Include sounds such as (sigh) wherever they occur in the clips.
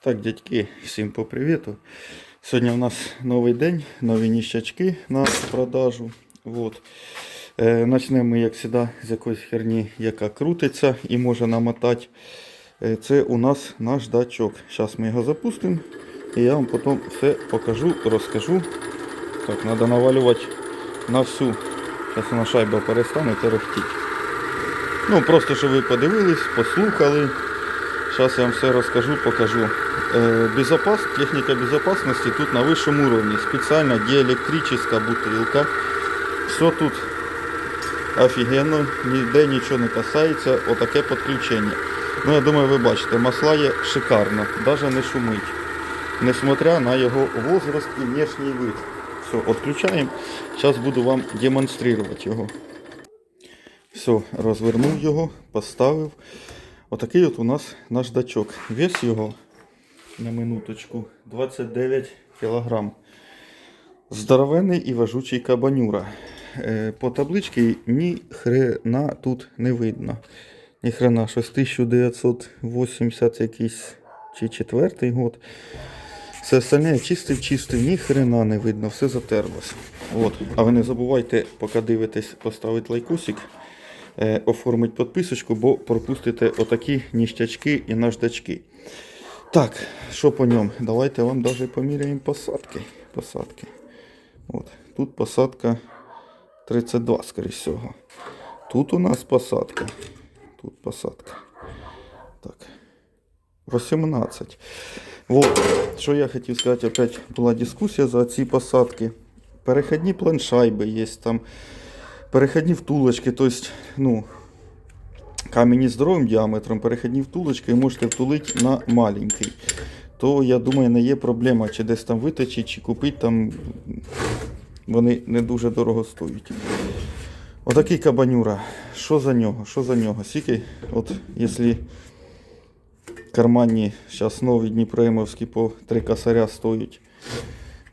Так, дядьки, всім по привіту. Сьогодні у нас новий день, нові ніщачки на продажу. Вот. Е, Начнемо як завжди, з якоїсь херні, яка крутиться і може намотати. Е, Це у нас наждачок. Зараз ми його запустимо і я вам потім все покажу, розкажу. Так, треба навалювати на всю. Зараз вона шайба перестане терехтіти. Ну, просто щоб ви подивились, послухали. Сейчас я вам все расскажу, покажу. Э, Безопас, техника безопасности тут на высшем уровне. Специально диэлектрическая бутылка. Все тут офігенно, ніде нічого не касається. Отаке підключення. Ну, я думаю, ви бачите, масла є шикарно, навіть не шумить. Несмотря на його возраст і внешній вид. Все, відключаємо. Зараз буду вам демонструвати його. Все, розвернув його, поставив. Отакий от у нас наждачок. Вес його на минуточку 29 кг. Здоровенний і важучий кабанюра. Е, По табличці ні хрена тут не видно. Ні хрена, щось 1980 якийсь чи 4 год. Все остальне чистив, чистив, ні хрена не видно, все затерлось. От. А ви не забувайте, поки дивитесь, поставити лайкусик е, оформить підписочку, бо пропустите отакі ніщачки і наждачки. Так, що по ньому? Давайте вам даже поміряємо посадки. посадки. От. Тут посадка 32, скоріше всього. Тут у нас посадка. Тут посадка. Так. 18. Вот. Що я хотів сказати, опять була дискусія за ці посадки. Переходні планшайби є там переходні втулочки, то есть, ну, камені з здоровим діаметром, переходні втулочки можете втулити на маленький. То, я думаю, не є проблема, чи десь там виточити, чи купити там. Вони не дуже дорого стоять. Отакий кабанюра. Що за нього? Що за нього? Скільки, от, якщо карманні зараз нові Дніпроємовські по 3 косаря стоять.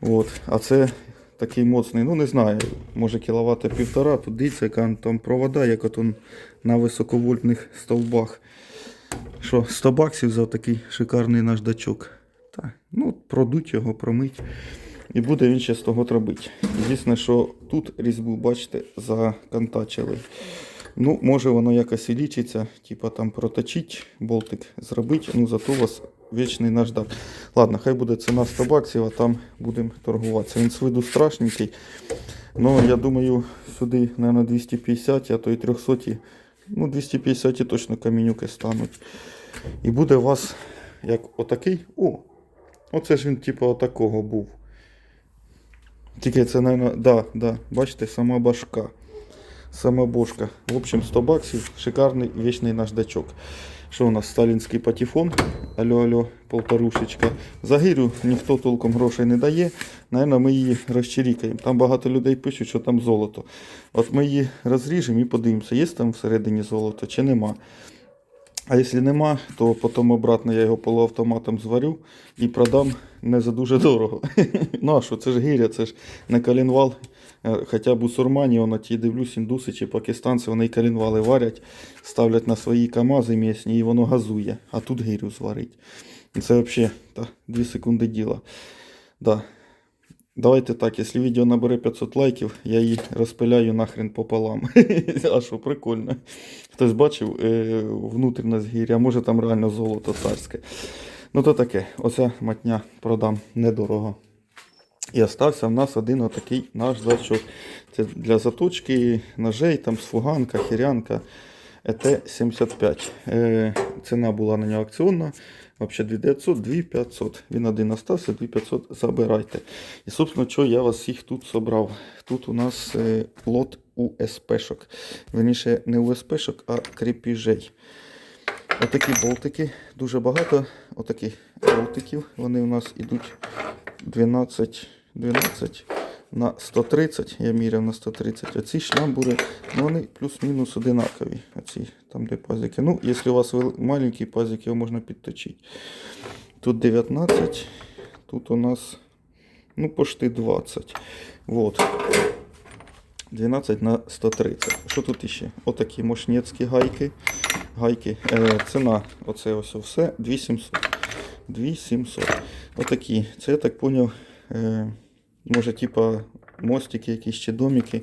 От. А це такий моцний, ну не знаю, може кіловата півтора, тут дивіться, там провода, як от он на високовольтних стовбах. Що, 100 баксів за такий шикарний наждачок. Так, ну, продуть його, промить. І буде він ще з того робити. Єдине, що тут різьбу, бачите, законтачили. Ну, може воно якось і лічиться, типа там проточить, болтик зробити, ну зато у вас вічний наждак. Ладно, хай буде ціна 100 баксів, а там будемо торгуватися. Він з виду страшненький. Ну, я думаю, сюди, мабуть, 250, а то і 300. Ну, 250 і точно камінюки стануть. І буде у вас як отакий. О! Оце ж він, типу, отакого був. Тільки це, мабуть, да, да, бачите, сама башка. Сама бошка. В общем, 100 баксів. Шикарний вічний наждачок. Що у нас? Сталінський патефон. Алло, алло, полторушечка. За гирю ніхто толком грошей не дає. Наверно, ми її розчирікаємо. Там багато людей пишуть, що там золото. От ми її розріжемо і подивимося, є там всередині золото чи нема. А якщо нема, то потім обратно я його полуавтоматом зварю і продам не за дуже дорого. (laughs) ну а що, це ж гиря, це ж не калінвал. Е, Хоча б у Сурмані, воно ті дивлюсь, індуси чи пакистанці, вони і калінвали варять, ставлять на свої камази місні і воно газує, а тут гирю зварить. Це взагалі та, 2 секунди діла. Да. Давайте так, якщо відео набере 500 лайків, я її розпиляю нахрен пополам. (laughs) а що, прикольно. Хтось бачив е, внутрішність гіря, може там реально золото царське. Ну то таке, оця матня продам недорого. І остався в нас один отакий наждачок. Це для заточки ножей, там сфуганка, хірянка. ЕТ-75. Е, ціна була на нього акціонна. Взагалі 2900, 2500. Він один остався, 2500 забирайте. І, собственно, що я вас всіх тут собрав. Тут у нас е, лот УСП-шок. Верніше, не УСП-шок, а кріпіжей. Отакі болтики. Дуже багато отаких болтиків. Вони у нас ідуть 12, 12 на 130. Я міряв на 130. Оці шламбури, ну вони плюс-мінус одинакові. Оці, там де пазики. Ну, якщо у вас вел- маленький пазик, його можна підточити. Тут 19, тут у нас ну, почти 20. Вот. 12 на 130. Що тут іще? Отакі мошнецькі гайки. Гайки. Е, ціна, оце ось все 2700. 2700. Отакі. Це я так. Е, може, типа мостики якісь чи домики.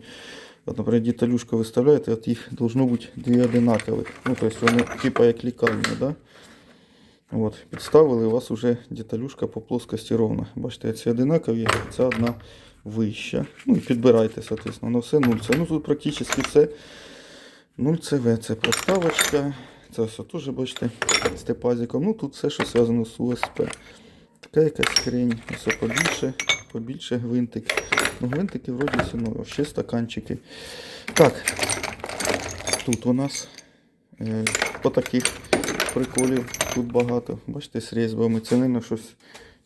От, наприклад, деталюшку виставляєте, от їх должно бути дві одинакових. Ну, тобто вони типа як лікарня, да? От, підставили, у вас вже деталюшка по плоскості ровна. Бачите, ці одинакові, це одна вища. Ну і підбирайте, соответственно, на все 0 Ну тут практично все 0 ЦВ. Це проставочка. Це все теж, бачите, з тепазиком. Ну тут все, що зв'язано з УСП. Така якась хрень. Все побільше, побільше гвинтик. Ну, гвинтики вроді все. Ще стаканчики. Так, тут у нас е, по таких приколів тут багато. Бачите, з різьбами. На щось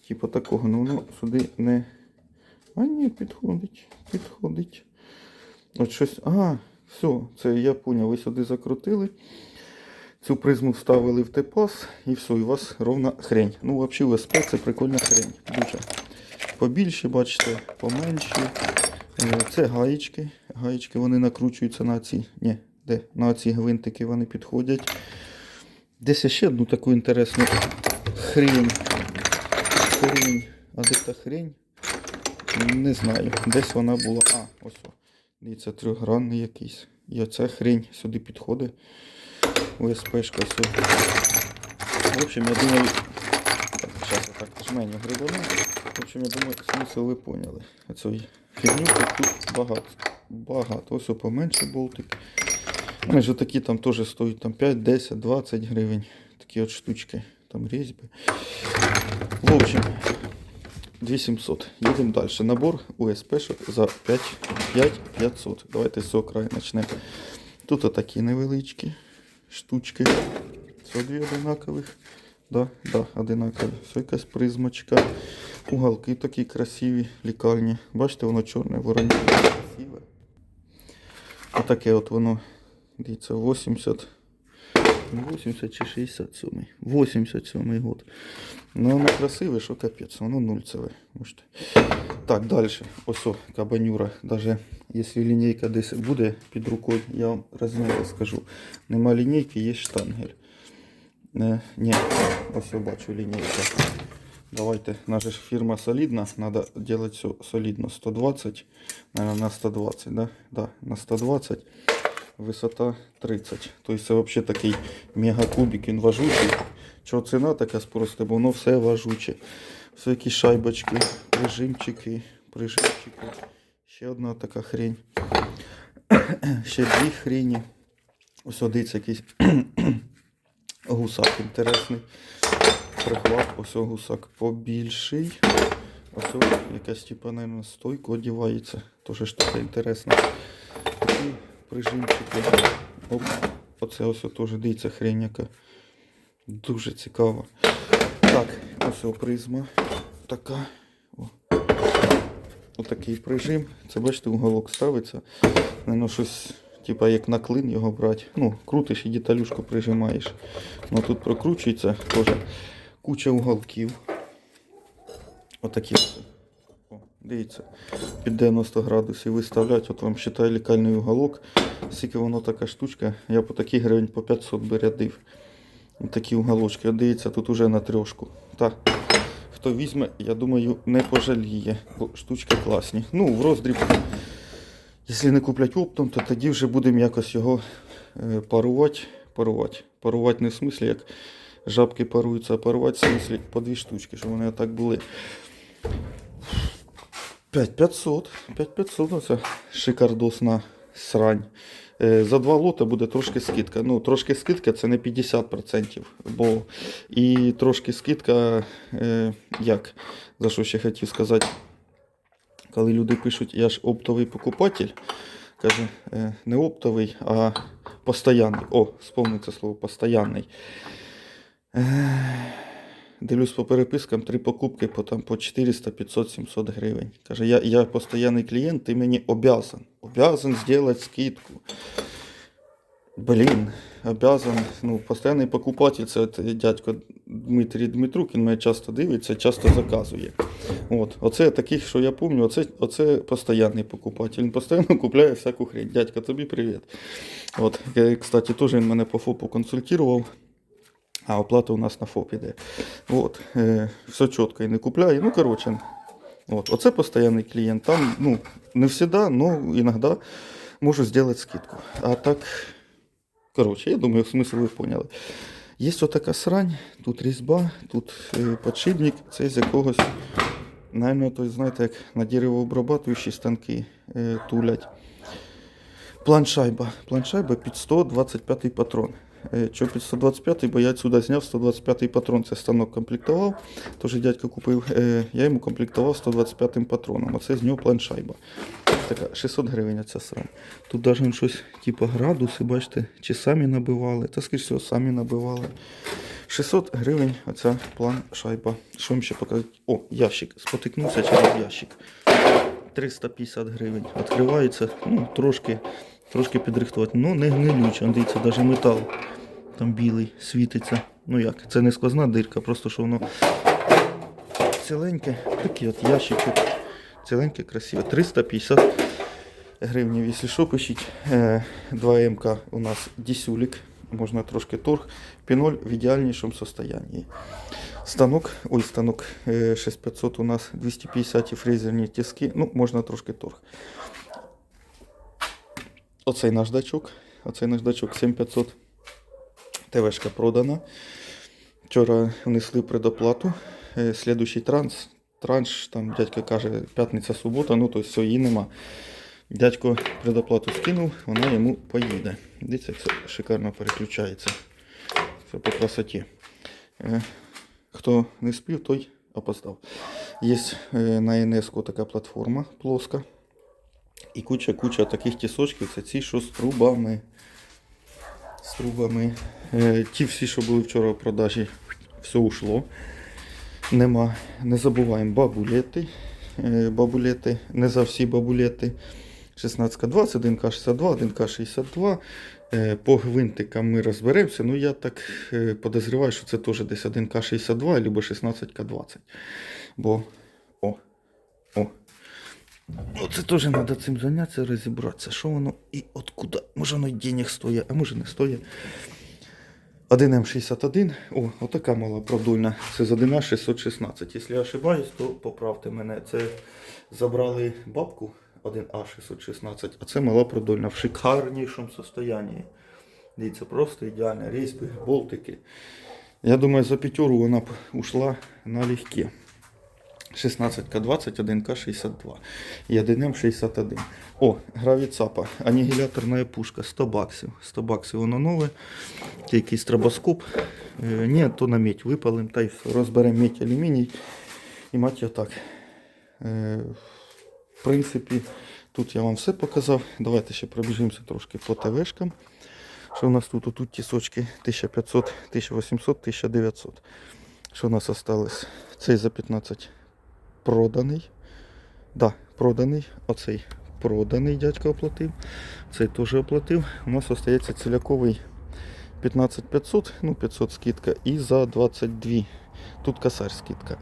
типу такого. Ну воно сюди не. А ні, підходить. Підходить. От щось. А, все, це я поняв. Ви сюди закрутили. Цю призму вставили в тепас і все, і у вас ровна хрень. Ну, взагалі, УСП це прикольна хрень. Дуже. Побільше, бачите, поменші. Е, Це гаєчки. Гаєчки вони накручуються на ці. Ні, де? На ці гвинтики вони підходять. Десь я ще одну таку інтересну хрень. Хрень. А де та хрень? Не знаю. Десь вона була. А, ось. Дивіться, трьохгранний якийсь. І оця хрень сюди підходить. УСПшка все. В общем, я думаю. Так, зараз я так жменю грибану. В общем, я думаю, смисл ви поняли. Оцей фігнюки тут багато. Багато. Ось поменше болтик. Вони такі там теж стоять там 5, 10, 20 гривень. Такі от штучки. Там різьби. В общем, 2700. Їдемо далі. Набор УСПшок за 5, 5500. Давайте з цього краю почнемо. Тут отакі невеличкі штучки. Це дві одинакових. Да, да, одинакові. Це якась призмочка. Уголки такі красиві, лікарні. Бачите, воно чорне, вороньке красиве. Отаке от воно. Дивіться, 80. 80 чи 67. 87 год. Ну, воно красиве, що капець, воно нульцеве. Можете. Так, далі. Ось о, кабанюра. Даже якщо лінійка десь буде під рукою, я вам розмір скажу. Нема лінійки, є штангель. Не, ні, ось я бачу лінійка. Давайте, наша ж фірма солідна, треба робити все солідно. 120, наверное, на 120, да? Да, на 120. Висота 30. Тобто це взагалі такий мегакубик, він важучий. Чого ціна така спроста, бо воно все важуче. Все якісь шайбочки, прижимчики, прижимчики. Ще одна така хрень. Ще дві хрені. Ось одиться якийсь гусак інтересний. Прихват, ось гусак побільший. Ось якась типа, наверное, стойка одівається. Теж штука інтересна. Такі прижимчики. Оп. Оце ось теж дивіться хрень яка. Дуже цікаво. Так, ось призма. Така. О. Отакий прижим. Це бачите, уголок ставиться. Наверно, щось, типа як на клин його брати. Ну, крутиш і деталюшку прижимаєш. Ну тут прокручується теж куча уголків. Отакі. Дивіться, під 90 градусів виставлять. От вам вважаю лікальний уголок. Скільки воно така штучка. Я по таких гривень по 500 би рядив. Такі уголочки. Дивіться, тут уже на трьошку. Так. Хто візьме, я думаю, не пожаліє, штучки класні. Ну, в роздріб, якщо не куплять оптом, то тоді вже будемо якось його е, парувати. Парувати. Парувати не в смислі, як жабки паруються, а парувати в смислі по дві штучки, щоб вони так були. 5500. 5500 оце шикардосна срань. Е, За два лота буде трошки скидка. Ну, трошки скидка це не 50%. Бо і трошки скидка, е, як? За що ще хотів сказати? Коли люди пишуть, я ж оптовий покупатель, каже, е, не оптовий, а постоянний. О, спомнив це слово постоянний. Е, Дивлюсь по перепискам, три покупки по, там, по 400, 500, 700 гривень. Каже, я, я постоянний клієнт, ти мені обязан. Обязан зробити скидку. Блін, обязан. Ну, постоянний покупатель, це дядько Дмитрій Дмитрук, він мене часто дивиться, часто заказує. От. Оце таких, що я пам'ятаю, оце, оце постоянний покупатель. Він постійно купляє всяку хрень. Дядька, тобі привіт. От, кстати, теж він мене по ФОПу консультував. А оплата у нас на ФОП іде. От, е, все чітко і не купляє. Ну, коротше, от, оце постійний клієнт. Там, ну, не завжди, але іноді можу зробити скидку. А так, коротше, я думаю, смисл ви поняли. Є отака срань, тут різьба, тут е, подшипник, це з якогось, навіть, то, знаєте, як на деревообрабатуючі станки е, тулять. Планшайба. Планшайба під 125 патрон. Е, Що під 125, бо я сюди зняв 125 патрон. Це станок комплектував. Тож дядько купив, я йому комплектував 125 патроном. Оце з нього планшайба. Така 600 гривень ця срань. Тут навіть щось, типу градуси, бачите, чи самі набивали. Та скоріш всього, самі набивали. 600 гривень оця планшайба. Що вам ще показати? О, ящик. Спотикнувся через ящик. 350 гривень. Відкривається, ну, трошки, трошки підрихтувати. Ну, не гнилюче. Дивіться, навіть метал там білий світиться. Ну як, це не сквозна дирка, просто що воно ціленьке. Такий от ящичок. Ціленьке, красиве. 350 гривень, якщо що, пишіть. Е, 2 МК у нас дісюлік. Можна трошки торг. Піноль в ідеальнішому состоянии. Станок, ой, станок е, 6500 у нас 250 фрезерні тиски. Ну, можна трошки торг. Оцей наждачок. Оцей наждачок 7500. ТВшка продана. Вчора внесли предоплату. Е, Слідуючий транс, транш, там дядько каже, п'ятниця, субота, ну то все, її нема. Дядько предоплату скинув, вона йому поїде. Дивіться, це шикарно переключається. Це по красоті. Е, Хто не спів, той опоздав. Є е, на НС така платформа плоска. І куча-куча таких тісочків. Це ці, що з трубами. З трубами. Е, Ті всі, що були вчора в продажі, все ушло. Нема. Не забуваємо бабулети. Е, Бабулети. Не за всі бабулети. 16К20, 1К62, 1К62. Е, По гвинтикам ми розберемося. Ну, я так е, подозріваю, що це теж десь 1К62 або 16К20. Бо. О. О. Ну, теж треба цим зайнятися, розібратися, що воно і откуда. Може воно денег стоїть, а може не стоїть. 1М61. О, отака мала продульна. Це з 1 616. Якщо я ошибаюсь, то поправте мене. Це забрали бабку 1А616, а це мала продольна в шикарнішому состоянні. Дивіться, просто ідеально. Різьби, болтики. Я думаю, за п'ятеру вона б ушла налегке. 16К20, 1К62 і 1М61. О, гравіцапа, анігіляторна пушка, 100 баксів. 100 баксів воно нове. Якийсь стробоскоп. Е, ні, то на медь випалим, та й розберемо медь алюміній. І мать я так. Е, в принципі, тут я вам все показав. Давайте ще пробіжимося трошки по ТВшкам. Що у нас тут? Тут тісочки 1500, 1800, 1900. Що у нас осталось? Цей за 15 проданий. Да, проданий. Оцей проданий дядько оплатив. Цей теж оплатив. У нас остається ціляковий 15500, ну 500 скидка. І за 22. Тут косарь скидка.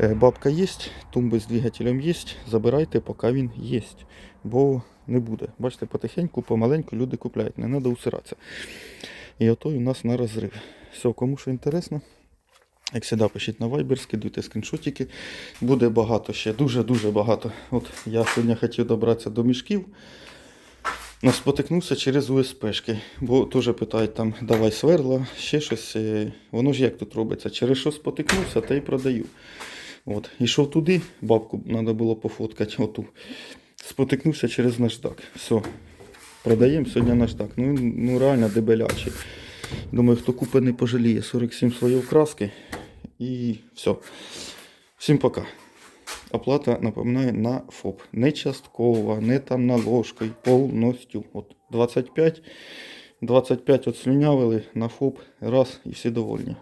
Е, Бабка є, тумби з двигателем є. Забирайте, поки він є. Бо не буде. Бачите, потихеньку, помаленьку люди купляють, не треба усиратися. І ото у нас на розрив. Все, кому що інтересно. Як завжди, пишіть на Viber, скидуйте скріншотики. Буде багато ще, дуже-дуже багато. От я сьогодні хотів добратися до мішків. Но спотикнувся через УСПшки, бо теж питають там, давай сверла, ще щось. Е, Воно ж як тут робиться? Через що спотикнувся, та й продаю. От. Ішов туди, бабку треба було пофоткати оту. Спотикнувся через наждак. Все. Продаємо сьогодні наждак. Ну, ну реально дебелячий. Думаю, хто купить, не пожаліє. 47 слоїв краски. І все. Всім пока. Оплата, напоминаю, на ФОП. Не часткова, не там наложкою, повністю. От 25, 25 от слюнявили на ФОП, раз і всі довольні.